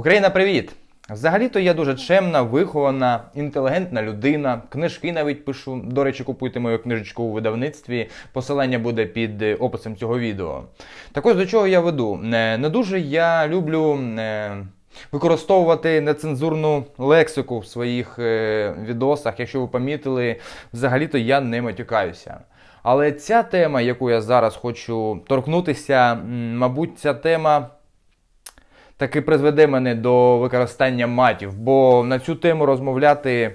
Україна, привіт! Взагалі-то я дуже чемна, вихована, інтелігентна людина. Книжки навіть пишу. До речі, купуйте мою книжечку у видавництві. Посилання буде під е, описом цього відео. Так ось до чого я веду. Е, Не дуже я люблю. е, Використовувати нецензурну лексику в своїх е, відосах. Якщо ви помітили, взагалі-то я не матюкаюся. Але ця тема, яку я зараз хочу торкнутися, мабуть, ця тема таки призведе мене до використання матів, бо на цю тему розмовляти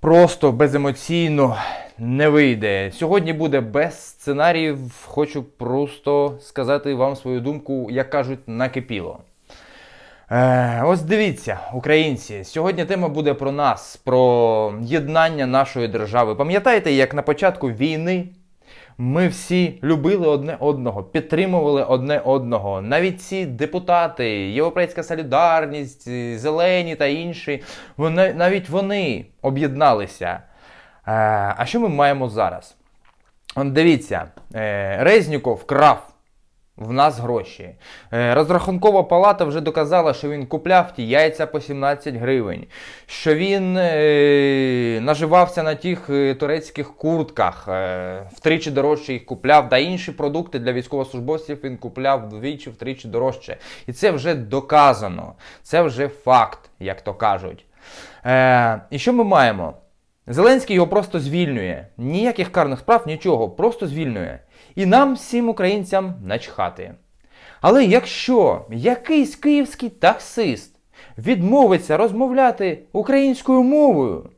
просто беземоційно не вийде. Сьогодні буде без сценаріїв. Хочу просто сказати вам свою думку, як кажуть, накипіло. Е, ось дивіться, українці, сьогодні тема буде про нас, про єднання нашої держави. Пам'ятаєте, як на початку війни ми всі любили одне одного, підтримували одне одного. Навіть ці депутати, Європейська Солідарність, Зелені та інші, вони, навіть вони об'єдналися. Е, а що ми маємо зараз? Дивіться, е, Резніков вкрав в нас гроші. Е, Розрахункова палата вже доказала, що він купляв ті яйця по 17 гривень, що він е, наживався на тих е, турецьких куртках, втричі дорожче їх купляв, та інші продукти для військовослужбовців він купляв вдвічі, втричі дорожче. І це вже доказано. Це вже факт, як то кажуть. І що ми маємо? Зеленський його просто звільнює. Ніяких карних справ, нічого, просто звільнює. І нам, всім українцям, начхати. Але якщо якийсь київський таксист відмовиться розмовляти українською мовою,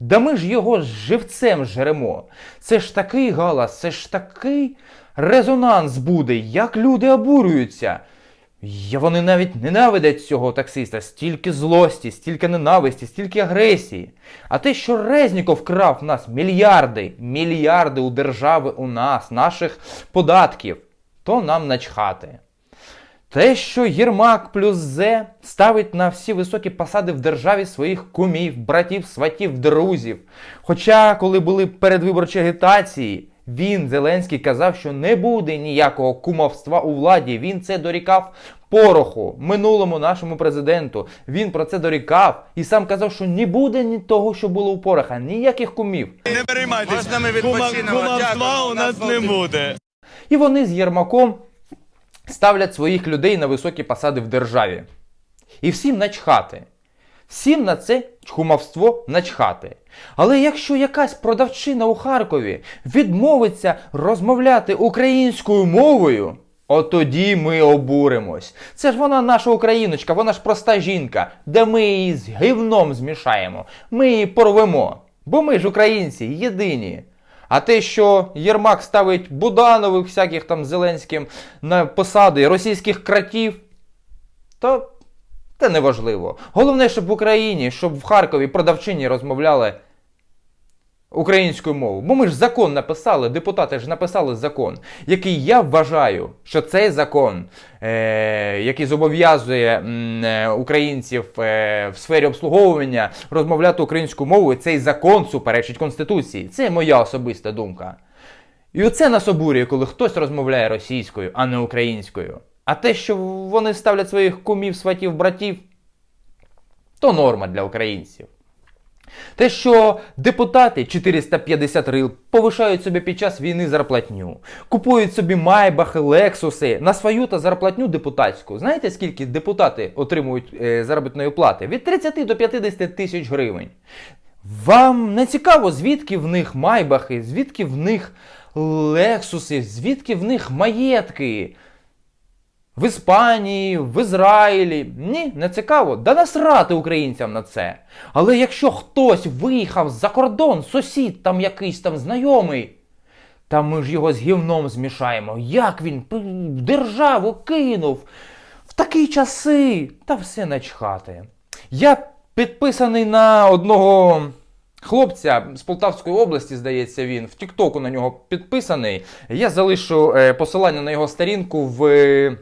да ми ж його живцем жеремо. Це ж такий галас, це ж такий резонанс буде, як люди обурюються. Вони навіть ненавидять цього таксиста, стільки злості, стільки ненависті, стільки агресії. А те, що Резніков вкрав в нас мільярди, мільярди у держави у нас, наших податків, то нам начхати. Те, що Єрмак плюс Зе ставить на всі високі посади в державі своїх кумів, братів, сватів, друзів. Хоча, коли були передвиборчі агітації, він, Зеленський, казав, що не буде ніякого кумовства у владі. Він це дорікав пороху, минулому нашому президенту. Він про це дорікав і сам казав, що не буде ні того, що було у пороха, ніяких кумів. Не переймайтесь, кумовства у нас не буде. І вони з Єрмаком ставлять своїх людей на високі посади в державі. І всім начхати. Всім на це чхумовство начхати. Але якщо якась продавчина у Харкові відмовиться розмовляти українською мовою, от тоді ми обуримось. Це ж вона наша україночка, вона ж проста жінка, де ми її з гівном змішаємо, ми її порвемо. Бо ми ж українці, єдині. А те, що Єрмак ставить Буданових всяких там Зеленським на посади російських кратів, то це неважливо. Головне, щоб в Україні, щоб в Харкові продавчині розмовляли українською мовою. Бо ми ж закон написали, депутати ж написали закон, який я вважаю, що цей закон, е, який зобов'язує е, українців е, в сфері обслуговування розмовляти українською мовою, цей закон суперечить Конституції. Це моя особиста думка. І оце нас обурює, коли хтось розмовляє російською, а не українською. А те, що вони ставлять своїх кумів, сватів, братів, то норма для українців. Те, що депутати 450 рил повишають собі під час війни зарплатню, купують собі майбахи, лексуси на свою та зарплатню депутатську. Знаєте, скільки депутати отримують е, заробітної плати? Від 30 до 50 тисяч гривень. Вам не цікаво, звідки в них майбахи, звідки в них лексуси, звідки в них маєтки? В Іспанії, в Ізраїлі. Ні, не цікаво. Да насрати українцям на це. Але якщо хтось виїхав за кордон, сусід там якийсь там знайомий, та ми ж його з гівном змішаємо. Як він державу кинув в такі часи, та все начхати. Я підписаний на одного хлопця з Полтавської області, здається, він в Тіктоку на нього підписаний. Я залишу е, посилання на його сторінку в.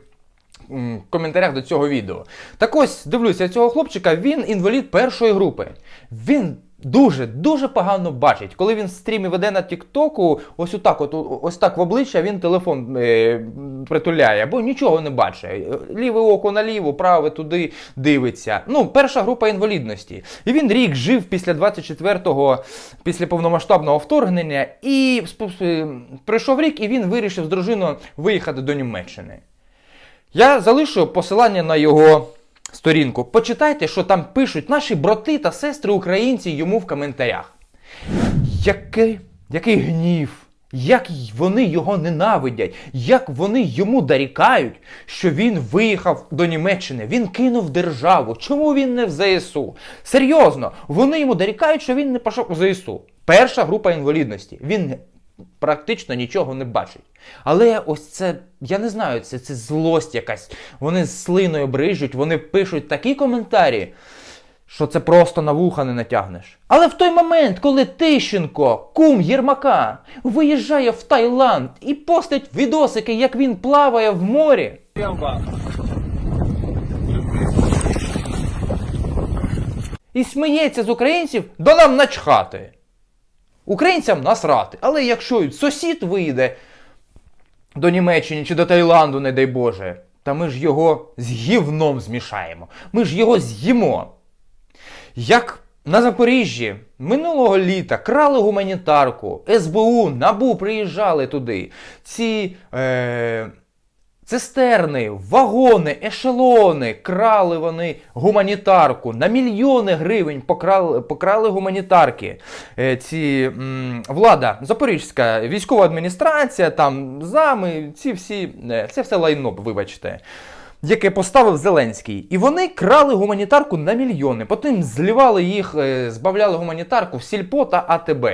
Коментарях до цього відео. Так ось дивлюся цього хлопчика, він інвалід першої групи. Він дуже дуже погано бачить. Коли він стрімі веде на Тіктоку, ось отак, от, ось так в обличчя він телефон е, притуляє, або нічого не бачить. Ліве око наліво, праве туди дивиться. Ну, перша група інвалідності. І він рік жив після 24-го, після повномасштабного вторгнення, і е, пройшов рік, і він вирішив з дружиною виїхати до Німеччини. Я залишу посилання на його сторінку. Почитайте, що там пишуть наші брати та сестри українці йому в коментарях. Який, який гнів, як вони його ненавидять, як вони йому дорікають, що він виїхав до Німеччини, він кинув державу. Чому він не в ЗСУ? Серйозно, вони йому дорікають, що він не пішов у ЗСУ. Перша група інвалідності. Він практично нічого не бачить. Але ось це, я не знаю, це, це злость якась. Вони з слиною брижуть, вони пишуть такі коментарі, що це просто на вуха не натягнеш. Але в той момент, коли Тищенко, кум Єрмака, виїжджає в Таїланд і постить відосики, як він плаває в морі. І сміється з українців, да нам начхати. Українцям насрати. Але якщо сусід вийде до Німеччини чи до Таїланду, не дай Боже, та ми ж його з гівном змішаємо. Ми ж його з'їмо. Як на Запоріжжі минулого літа крали гуманітарку, СБУ, НАБУ приїжджали туди. Ці е, цистерни, вагони, ешелони, крали вони гуманітарку. На мільйони гривень покрали, покрали гуманітарки. Е, ці м, влада, Запорізька військова адміністрація, там зами, ці всі, е, це все лайно, вибачте яке поставив Зеленський. І вони крали гуманітарку на мільйони. Потім зливали їх, е, збавляли гуманітарку в Сільпо та АТБ.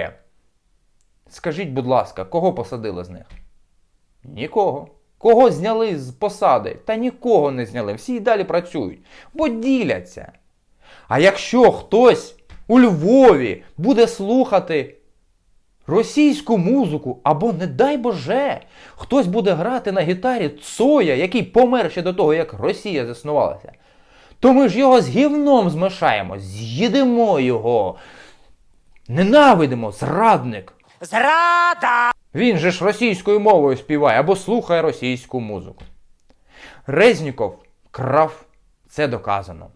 Скажіть, будь ласка, кого посадили з них? Нікого. Кого зняли з посади? Та нікого не зняли. Всі й далі працюють, бо діляться. А якщо хтось у Львові буде слухати російську музику, або, не дай Боже, хтось буде грати на гітарі Цоя, який помер ще до того, як Росія заснувалася, то ми ж його з гівном змішаємо, з'їдемо його. Ненавидимо, зрадник. Зрада! Він же ж російською мовою співає або слухає російську музику. Резніков крав, це доказано.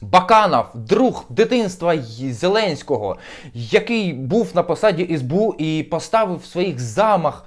Баканов, друг дитинства Зеленського, який був на посаді СБУ і поставив в своїх замах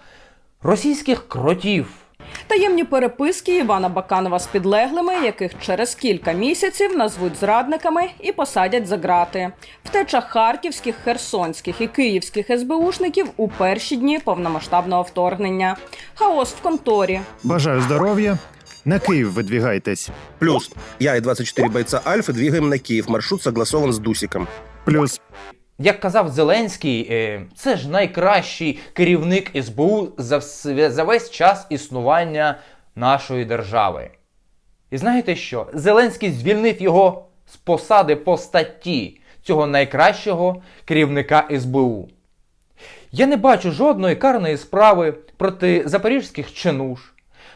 російських кротів. Таємні переписки Івана Баканова з підлеглими, яких через кілька місяців назвуть зрадниками і посадять за ґрати. Втеча харківських, херсонських і київських СБУшників у перші дні повномасштабного вторгнення. Хаос в конторі. Бажаю здоров'я. На Київ видвігайтесь. Плюс, я и 24 бойца Альфы двигаем на Киев. Маршрут согласован с Дусиком. Плюс Як казав Зеленський, е, це ж найкращий керівник СБУ за, за весь час існування нашої держави. І знаєте що? Зеленський звільнив його з посади по статті цього найкращого керівника СБУ. Я не бачу жодної карної справи проти запорізьких чинуш,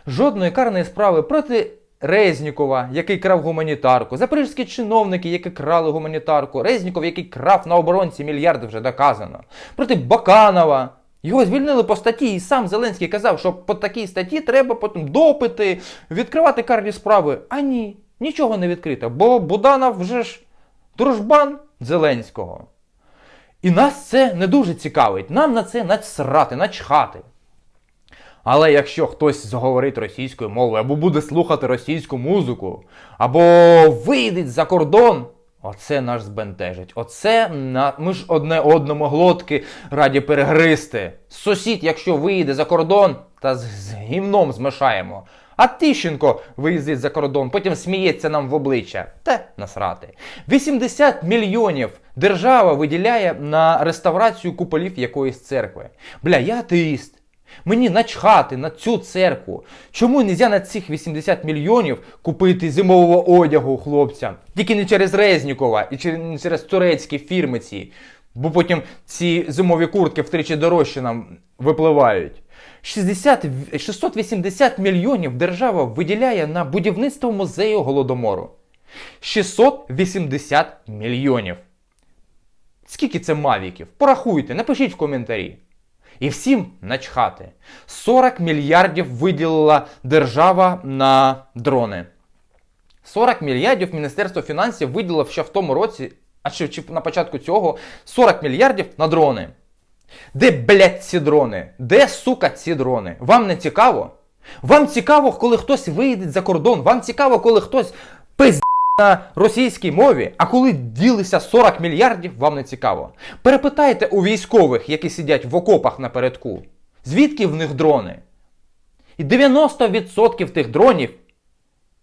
жодної карної справи проти Резнікова, який крав гуманітарку, запорізькі чиновники, які крали гуманітарку, Резніков, який крав на оборонці мільярди, вже доказано. Проти Баканова. Його звільнили по статті, і сам Зеленський казав, що по такій статті треба потім допити, відкривати карні справи. А ні, нічого не відкрито, бо Буданов вже ж дружбан Зеленського. І нас це не дуже цікавить. Нам на це насрати, начхати. Але якщо хтось заговорить російською мовою, або буде слухати російську музику, або вийде за кордон, оце нас збентежить. Оце на... ми ж одне одному глотки раді перегристи. Сусід, якщо вийде за кордон, та з, гімном змішаємо. А Тищенко виїздить за кордон, потім сміється нам в обличчя. Те насрати. 80 мільйонів держава виділяє на реставрацію куполів якоїсь церкви. Бля, я атеїст. Мені начхати на цю церкву. Чому не можна на цих 80 мільйонів купити зимового одягу хлопцям? Тільки не через Резнікова і не через турецькі фірми ці. Бо потім ці зимові куртки втричі дорожче нам випливають. 60, 680 мільйонів держава виділяє на будівництво музею Голодомору. 680 мільйонів. Скільки це мавіків? Порахуйте, напишіть в коментарі. І всім начхати. 40 мільярдів виділила держава на дрони. 40 мільярдів Міністерство фінансів виділило ще в тому році, а чи, чи на початку цього 40 мільярдів на дрони. Де, блядь, ці дрони? Де, сука, ці дрони? Вам не цікаво? Вам цікаво, коли хтось вийде за кордон? Вам цікаво, коли хтось пиздить на російській мові, а коли ділися 40 мільярдів, вам не цікаво. Перепитайте у військових, які сидять в окопах напередку, звідки в них дрони? І 90% тих дронів,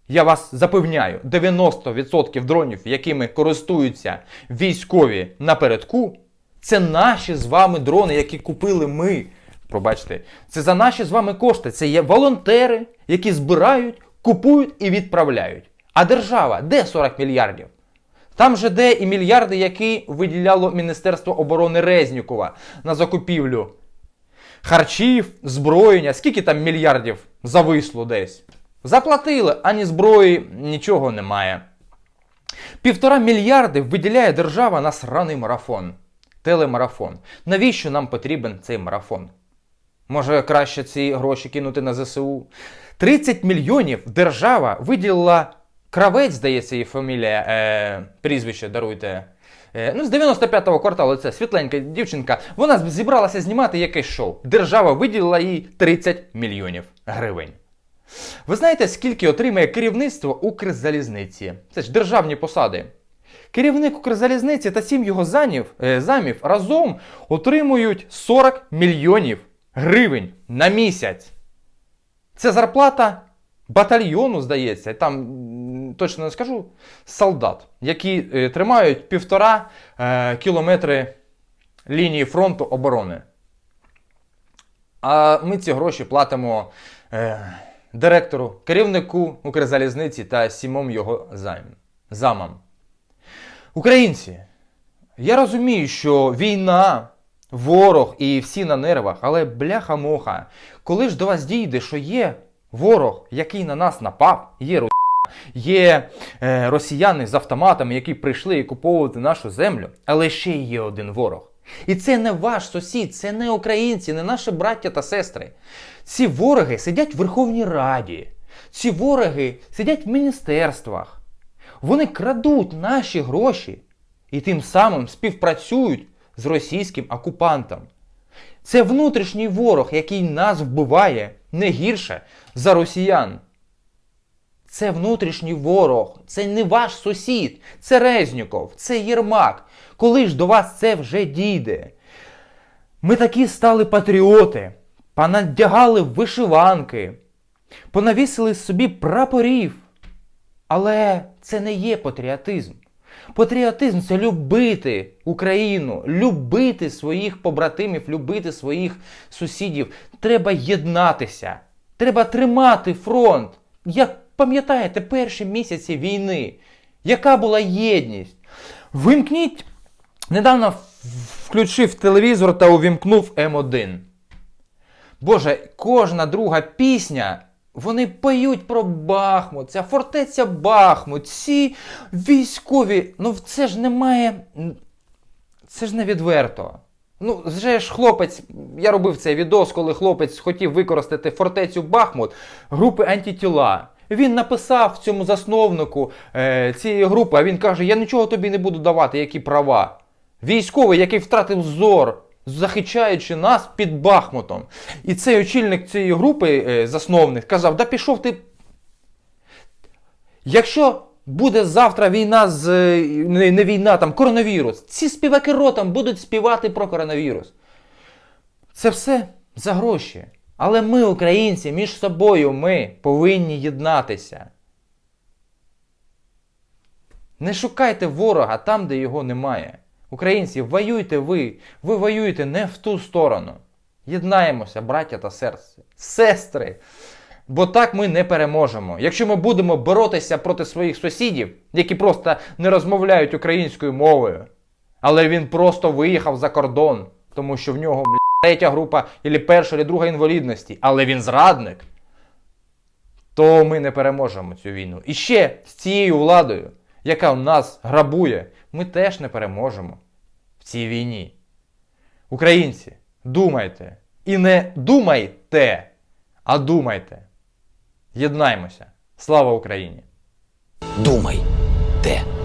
я вас запевняю, 90% дронів, якими користуються військові напередку, це наші з вами дрони, які купили ми. Пробачте, це за наші з вами кошти. Це є волонтери, які збирають, купують і відправляють. А держава, де 40 мільярдів? Там же де і мільярди, які виділяло Міністерство оборони Резнікова на закупівлю харчів, зброєння. Скільки там мільярдів зависло десь? Заплатили, ані зброї, нічого немає. Півтора мільярди виділяє держава на сраний марафон. Телемарафон. Навіщо нам потрібен цей марафон? Може, краще ці гроші кинути на ЗСУ? 30 мільйонів держава виділила кравець, здається, її фамілія, е, прізвище, даруйте. Е, ну, з 95-го кварталу це світленька дівчинка. Вона зібралася знімати якесь шоу. Держава виділила їй 30 мільйонів гривень. Ви знаєте, скільки отримає керівництво Укрзалізниці? Це ж державні посади. Керівник Укрзалізниці та сім його занів, е, замів разом отримують 40 мільйонів гривень на місяць. Це зарплата батальйону, здається, там точно не скажу, солдат, які е, тримають півтора е, кілометри лінії фронту оборони. А ми ці гроші платимо е, директору, керівнику Укрзалізниці та сімом його зам, замам. Українці, я розумію, що війна, ворог і всі на нервах, але бляха-моха, коли ж до вас дійде, що є ворог, який на нас напав, є. Є е, росіяни з автоматами, які прийшли окуповувати нашу землю, але ще є один ворог. І це не ваш сусід, це не українці, не наші браття та сестри. Ці вороги сидять в Верховній Раді, ці вороги сидять в міністерствах. Вони крадуть наші гроші і тим самим співпрацюють з російським окупантом. Це внутрішній ворог, який нас вбиває не гірше за росіян. Це внутрішній ворог, це не ваш сусід, це Резніков, це Єрмак. Коли ж до вас це вже дійде? Ми такі стали патріоти, понадягали вишиванки, понавісили собі прапорів. Але це не є патріотизм. Патріотизм це любити Україну, любити своїх побратимів, любити своїх сусідів. Треба єднатися. Треба тримати фронт. Як пам'ятаєте, перші місяці війни, яка була єдність? Вимкніть. Недавно включив телевізор та увімкнув М1. Боже, кожна друга пісня. Вони поють про Бахмут, ця фортеця Бахмут, ці військові. Ну це ж немає. Це ж не відверто. Ну, вже ж хлопець, я робив цей відос, коли хлопець хотів використати фортецю Бахмут групи антитіла. Він написав цьому засновнику е, цієї групи, а він каже: Я нічого тобі не буду давати, які права. Військовий, який втратив зор, захищаючи нас під Бахмутом. І цей очільник цієї групи, е, засновник, казав: Да пішов ти. Якщо буде завтра війна з е, не, не війна, там коронавірус, ці співаки ротом будуть співати про коронавірус. Це все за гроші. Але ми, українці, між собою ми повинні єднатися. Не шукайте ворога там, де його немає. Українці, воюйте ви, ви воюєте не в ту сторону. Єднаємося, браття та серце, сестри. Бо так ми не переможемо. Якщо ми будемо боротися проти своїх сусідів, які просто не розмовляють українською мовою, але він просто виїхав за кордон, тому що в нього бля, третя група, або перша, або друга інвалідності, але він зрадник, то ми не переможемо цю війну. І ще з цією владою, яка нас грабує, ми теж не переможемо в цій війні. Українці, думайте. І не думайте, а думайте. Єднаймося. Слава Україні! Думай, те.